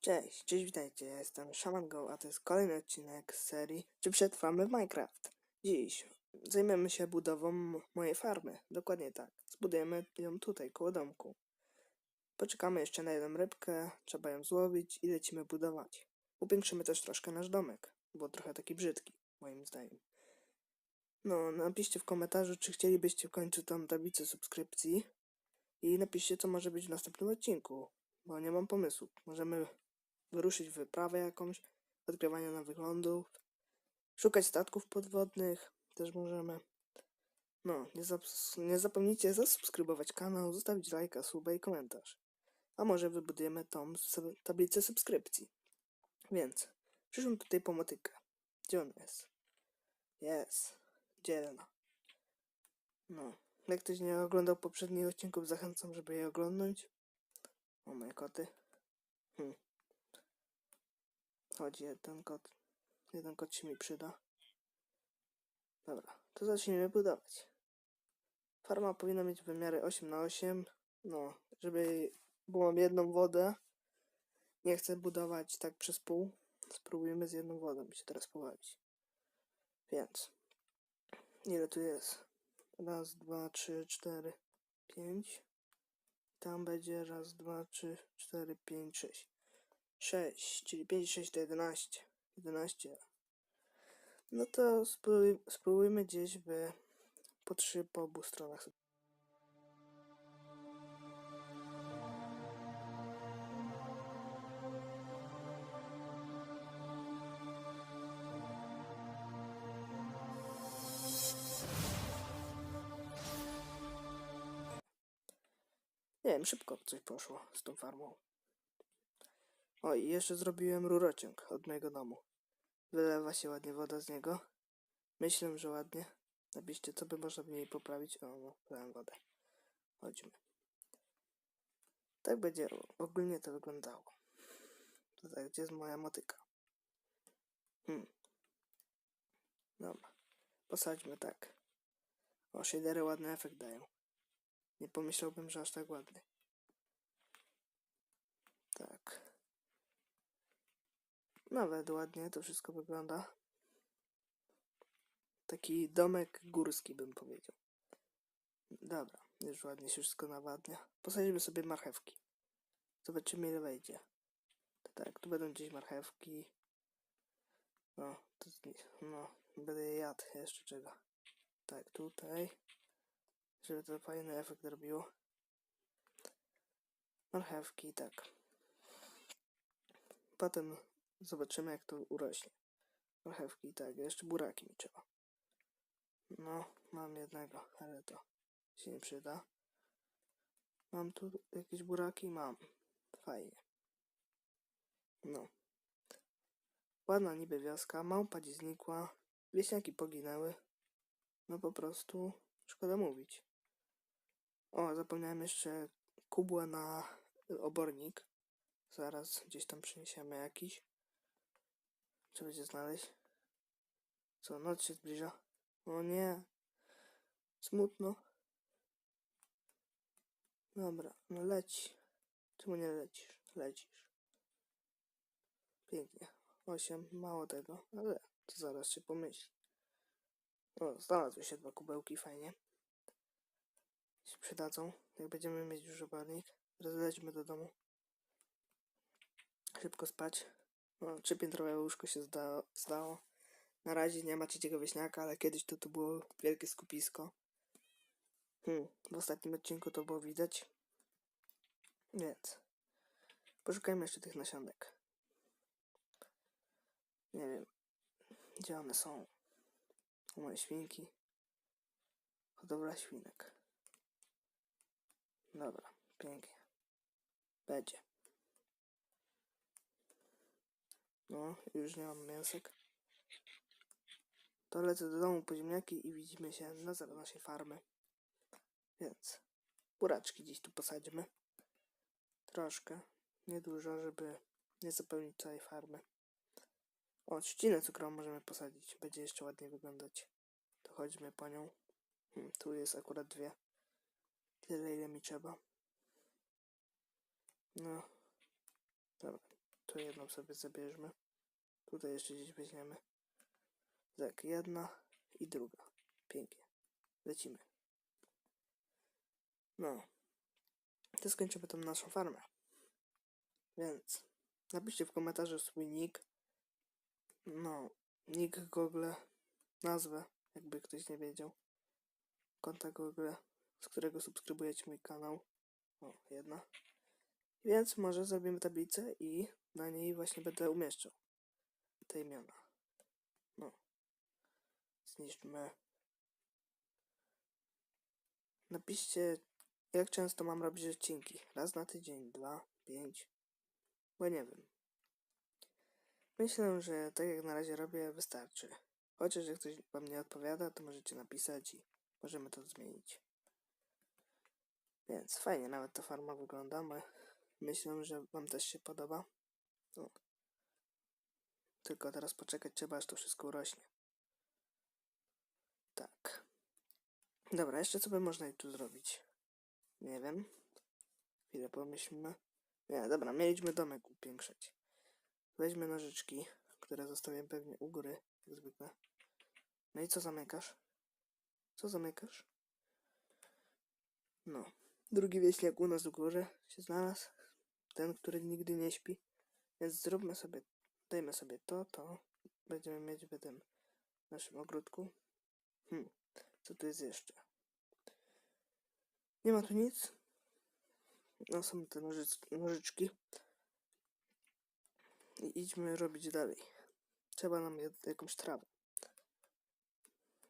Cześć, cześć, witajcie, ja jestem Shaman Go, a to jest kolejny odcinek z serii Czy przetrwamy w Minecraft? Dziś zajmiemy się budową mojej farmy, dokładnie tak. Zbudujemy ją tutaj, koło domku. Poczekamy jeszcze na jedną rybkę, trzeba ją złowić i lecimy budować. Upiększymy też troszkę nasz domek, bo trochę taki brzydki, moim zdaniem. No, napiszcie w komentarzu, czy chcielibyście w końcu tą tablicę subskrypcji i napiszcie, co może być w następnym odcinku, bo nie mam pomysłu. Możemy wyruszyć w wyprawę jakąś, odkrywania nowych lądów, szukać statków podwodnych, też możemy. No, nie, zaps- nie zapomnijcie zasubskrybować kanał, zostawić lajka, suba i komentarz. A może wybudujemy tą tablicę subskrypcji. Więc, przyszłam tutaj po motykę. Gdzie on jest? Jest. Dzielna. No, jak ktoś nie oglądał poprzednich odcinków, zachęcam, żeby je oglądnąć. O, moje koty. Hmm. Chodź, jeden kot. Jeden kot się mi przyda. Dobra, to zacznijmy budować. Farma powinna mieć wymiary 8 na 8 No, żeby... Mam jedną wodę. Nie chcę budować tak przez pół. Spróbujemy z jedną wodą się teraz pobawić. Więc... Ile tu jest? Raz, dwa, trzy, cztery, pięć. Tam będzie raz, dwa, trzy, cztery, pięć, sześć. 6, czyli 5 6 to 11. 11. No to spróbuj, spróbujmy gdzieś by po 3 po obu stronach. Wiem, szybko coś poszło z tą farmą. O, i jeszcze zrobiłem rurociąg od mojego domu. Wylewa się ładnie woda z niego. Myślę, że ładnie. Napiszcie, co by można w niej poprawić. O, no, wodę. Chodźmy. Tak będzie ogólnie to wyglądało. Tutaj, gdzie jest moja motyka? Hmm. Dobra. Posadźmy tak. O, shadery ładny efekt dają. Nie pomyślałbym, że aż tak ładny. Tak. Nawet ładnie to wszystko wygląda. Taki domek górski bym powiedział. Dobra, już ładnie się wszystko nawadnia. Posadzimy sobie marchewki. Zobaczymy ile wejdzie. Tak, tu będą gdzieś marchewki. No, to, no, będę jadł jeszcze czego. Tak, tutaj. Żeby to fajny efekt robiło. Marchewki, tak. Potem Zobaczymy, jak to urośnie. Marchewki, tak, jeszcze buraki mi trzeba. No, mam jednego, ale to się nie przyda. Mam tu jakieś buraki? Mam. Fajnie. No. Ładna niby wioska, małpa dziś znikła, wieśniaki poginęły. No po prostu szkoda mówić. O, zapomniałem jeszcze kubła na obornik. Zaraz gdzieś tam przyniesiemy jakiś. Co będzie znaleźć? Co, noc się zbliża? O nie. Smutno. Dobra, no leć. Czemu nie lecisz? Lecisz. Pięknie. Osiem, mało tego, ale to zaraz się pomyśli. O, znalazły się dwa kubełki, fajnie. Się przydadzą, jak będziemy mieć już obornik. Teraz lećmy do domu. Szybko spać. No, trzypiętrowe łóżko się zda zdało. Na razie nie ma trzeciego wieśniaka, ale kiedyś to tu było wielkie skupisko. Hmm, w ostatnim odcinku to było widać. Więc poszukajmy jeszcze tych nasionek. Nie wiem, gdzie one są. U moje świnki. Hodowla świnek. Dobra, pięknie. Będzie. No, już nie mam mięsek. To lecę do domu po ziemniaki i widzimy się na zewnątrz naszej farmy. Więc buraczki gdzieś tu posadzimy. Troszkę, niedużo, żeby nie zapełnić całej farmy. O, trzcinę cukrową możemy posadzić. Będzie jeszcze ładniej wyglądać. To chodźmy po nią. Hmm, tu jest akurat dwie. Tyle, ile mi trzeba. No. Dobra, to jedną sobie zabierzmy. Tutaj jeszcze gdzieś weźmiemy. Tak, jedna i druga. Pięknie. Lecimy. No. To skończymy tą naszą farmę. Więc napiszcie w komentarzu swój nick. No, nick Google, nazwę, jakby ktoś nie wiedział. Konta Google, z którego subskrybujecie mój kanał. O, jedna. Więc może zrobimy tablicę i na niej właśnie będę umieszczał te imiona. No. Zniszczmy. Napiszcie, jak często mam robić odcinki. Raz na tydzień, dwa, pięć. Bo nie wiem. Myślę, że tak jak na razie robię, wystarczy. Chociaż jak ktoś wam nie odpowiada, to możecie napisać i możemy to zmienić. Więc fajnie nawet ta farma wygląda. My- Myślę, że wam też się podoba. Tylko teraz poczekać trzeba, aż to wszystko urośnie. Tak. Dobra, jeszcze co by można tu zrobić? Nie wiem. Chwilę pomyślmy. Nie, dobra, mieliśmy domek upiększać. Weźmy nożyczki, które zostawię pewnie u góry, jak zwykle. No i co zamykasz? Co zamykasz? No. Drugi wieśniak u nas u góry się znalazł. Ten, który nigdy nie śpi. Więc zróbmy sobie, dajmy sobie to, to. Będziemy mieć w tym naszym ogródku. Hmm, co tu jest jeszcze? Nie ma tu nic. No są te nożyczki. nożyczki. I idźmy robić dalej. Trzeba nam jakąś trawę.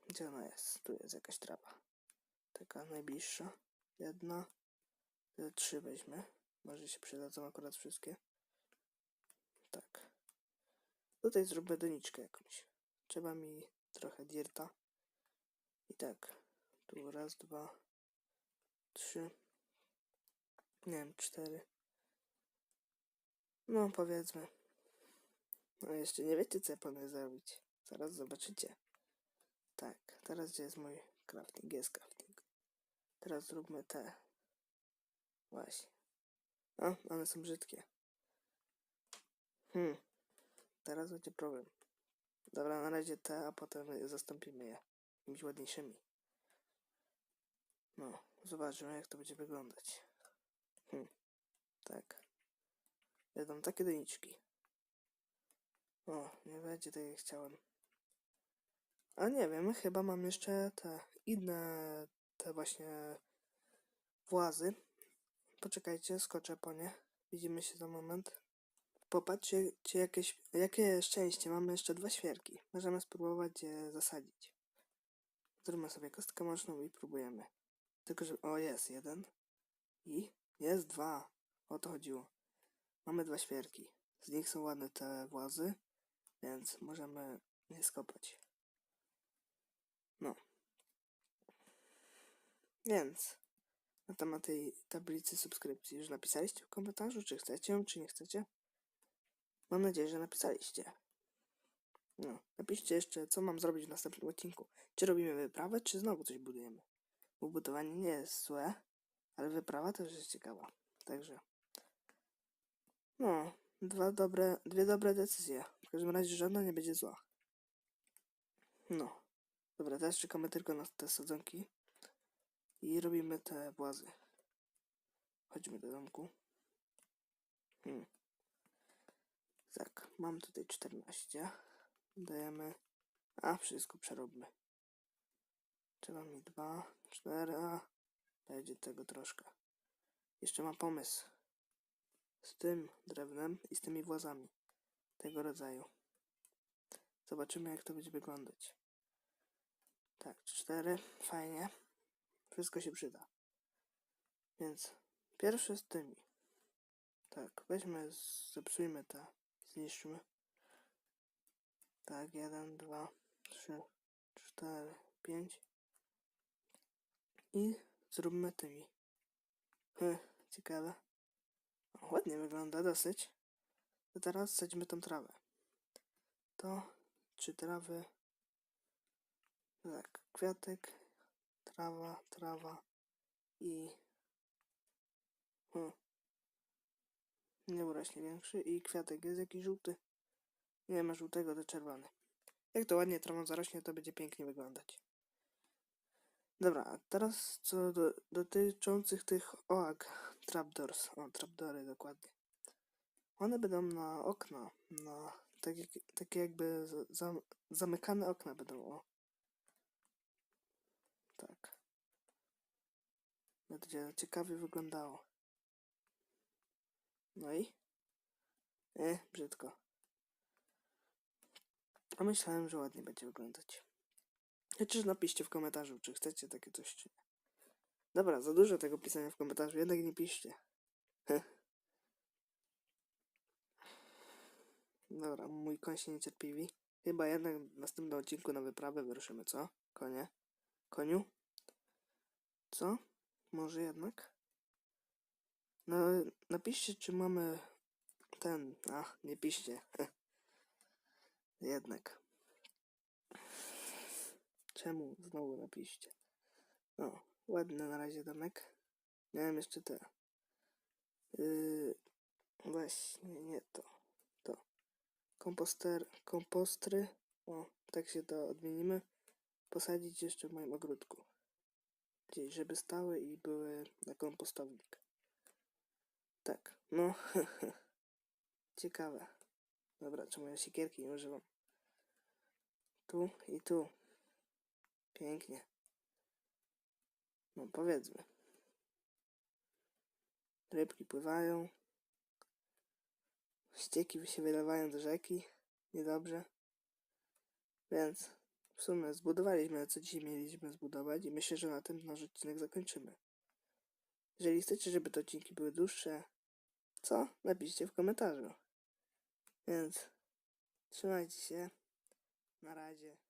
Gdzie ona jest? Tu jest jakaś trawa. Taka najbliższa. Jedna. Te Trzy weźmy. Może się przydadzą akurat wszystkie. Tak. Tutaj zróbmy doniczkę jakąś. Trzeba mi trochę dirta. I tak. Tu raz, dwa, trzy. Nie wiem, cztery. No, powiedzmy. No, jeszcze nie wiecie, co ja planuję zrobić. Zaraz zobaczycie. Tak, teraz gdzie jest mój crafting? Jest crafting. Teraz zróbmy te. Właśnie. O, one są brzydkie. Hmm. Teraz będzie problem. Dobra, na razie te, a potem zastąpimy je jakimiś ładniejszymi. No, zobaczymy jak to będzie wyglądać. Hmm. Tak. Będą takie doniczki. O, nie będzie tak jak chciałem. A nie wiem, chyba mam jeszcze te inne, te właśnie włazy. Poczekajcie, skoczę po nie. Widzimy się za moment. Popatrzcie, czy jakieś, jakie szczęście. Mamy jeszcze dwa świerki. Możemy spróbować je zasadzić. Zróbmy sobie kostkę mocną i próbujemy. Tylko, że... O, jest jeden. I? Jest dwa. O to chodziło. Mamy dwa świerki. Z nich są ładne te włazy, więc możemy je skopać. No. Więc na temat tej tablicy subskrypcji już napisaliście w komentarzu, czy chcecie ją, czy nie chcecie? Mam nadzieję, że napisaliście. No, napiszcie jeszcze, co mam zrobić w następnym odcinku. Czy robimy wyprawę, czy znowu coś budujemy? Bo budowanie nie jest złe, ale wyprawa też jest ciekawa. Także, no, dwa dobre, dwie dobre decyzje. W każdym razie żadna nie będzie zła. No, dobra, teraz czekamy tylko na te sadzonki i robimy te włazy. Chodźmy do domku. Hmm. Tak, mam tutaj 14. Dajemy. A, wszystko przeróbmy. Trzeba mi dwa, cztery, a będzie tego troszkę. Jeszcze mam pomysł. Z tym drewnem i z tymi włazami. Tego rodzaju. Zobaczymy, jak to będzie wyglądać. Tak, cztery, fajnie. Wszystko się przyda. Więc pierwsze z tymi. Tak, weźmy, zepsujmy te, zniszczmy. Tak, jeden, dwa, trzy, cztery, pięć. I zróbmy tymi. Hm, ciekawe. Ładnie wygląda dosyć. To teraz sadzimy tą trawę. To trzy trawy. Tak, kwiatek, trawa, trawa i O. Nie urośnie większy i kwiatek jest jakiś żółty. Nie ma żółtego, to czerwony. Jak to ładnie trawą zarośnie, to będzie pięknie wyglądać. Dobra, a teraz co do, dotyczących tych oak, trapdoors, o, trapdory dokładnie. One będą na okna, na tak jak, takie jakby z- zam, zamykane okna będą, o. Tak. Będzie ciekawie wyglądało. No i? E, brzydko. A myślałem, że ładnie będzie wyglądać. Chociaż napiszcie w komentarzu, czy chcecie takie coś, czy nie. Dobra, za dużo tego pisania w komentarzu, jednak nie piszcie. Dobra, mój koń się niecierpliwi. Chyba jednak w następnym odcinku na wyprawę wyruszymy, co? Konie? Koniu? Co? Może jednak? No, napiszcie, czy mamy ten... Ach, nie piszcie. jednak. Czemu? Znowu napiszcie. No, ładny na razie domek. Miałem jeszcze te... Yy, właśnie, nie to. To. Komposter, kompostry. O, tak się to odmienimy. Posadzić jeszcze w moim ogródku. Gdzieś, żeby stały i były na kompostownik. Tak, no. Ciekawe. Dobra, czemu ja siekierki nie używam? Tu i tu. Pięknie. No powiedzmy. Rybki pływają. Ścieki się wylewają do rzeki. Niedobrze. Więc w sumie zbudowaliśmy co dzisiaj mieliśmy zbudować i myślę, że na tym nasz odcinek zakończymy. Jeżeli chcecie, żeby te odcinki były dłuższe, co? Napiszcie w komentarzu. Więc trzymajcie się. Na razie.